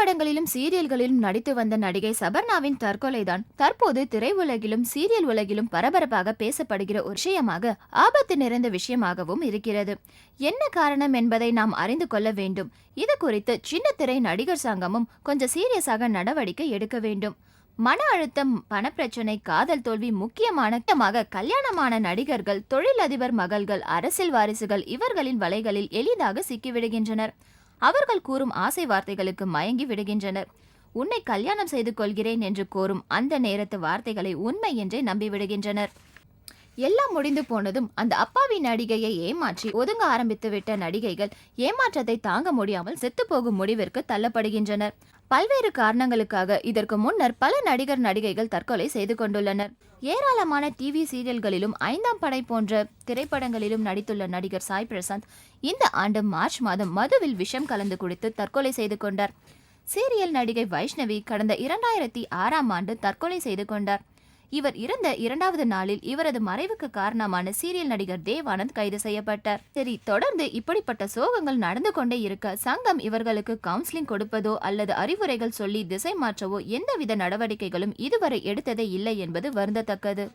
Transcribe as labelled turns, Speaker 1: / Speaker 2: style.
Speaker 1: திரைப்படங்களிலும் சீரியல்களிலும் நடித்து வந்த நடிகை சபர்ணாவின் தற்கொலைதான் தற்போது திரையுலகிலும் சீரியல் உலகிலும் பரபரப்பாக பேசப்படுகிற ஒரு விஷயமாக ஆபத்து நிறைந்த விஷயமாகவும் இருக்கிறது. என்ன காரணம் என்பதை நாம் அறிந்து கொள்ள வேண்டும். இது குறித்து சின்ன திரை நடிகர் சங்கமும் கொஞ்சம் சீரியஸாக நடவடிக்கை எடுக்க வேண்டும். மன அழுத்தம் பணப்பிரச்சனை காதல் தோல்வி முக்கியமான கல்யாணமான நடிகர்கள் தொழிலதிபர் மகள்கள் அரசியல் வாரிசுகள் இவர்களின் வலைகளில் எளிதாக சிக்கிவிடுகின்றனர். அவர்கள் கூறும் ஆசை வார்த்தைகளுக்கு மயங்கி விடுகின்றனர். உன்னை கல்யாணம் செய்து கொள்கிறேன் என்று கோரும் அந்த நேரத்து வார்த்தைகளை உண்மை என்றே நம்பிவிடுகின்றனர். எல்லாம் முடிந்து போனதும் அந்த அப்பாவி நடிகையை ஏமாற்றி ஒதுங்க ஆரம்பித்து விட்ட நடிகைகள் ஏமாற்றத்தை தாங்க முடியாமல் செத்துப்போகும் முடிவிற்கு தள்ளப்படுகின்றனர். பல்வேறு காரணங்களுக்காக இதற்கு முன்னர் பல நடிகர் நடிகைகள் தற்கொலை செய்து கொண்டுள்ளனர். ஏராளமான டிவி சீரியல்களிலும் ஐந்தாம் படை போன்ற திரைப்படங்களிலும் நடித்துள்ள நடிகர் சாய் பிரசாந்த் இந்த ஆண்டு மார்ச் மாதம் மதுவில் விஷம் கலந்து குடித்து தற்கொலை செய்து கொண்டார். சீரியல் நடிகை வைஷ்ணவி கடந்த இரண்டாயிரத்தி ஆறாம் ஆண்டு தற்கொலை செய்து கொண்டார். இவர் இறந்த இரண்டாவது நாளில் இவரது மறைவுக்கு காரணமான சீரியல் நடிகர் தேவானந்த் கைது செய்யப்பட்டார். சரி தொடர்ந்து இப்படிப்பட்ட சோகங்கள் நடந்து கொண்டே இருக்க சங்கம் இவர்களுக்கு கவுன்சிலிங் கொடுப்பதோ அல்லது அறிவுரைகள் சொல்லி திசை மாற்றவோ எந்தவித நடவடிக்கைகளும் இதுவரை எடுத்ததே இல்லை என்பது வருந்தத்தக்கது.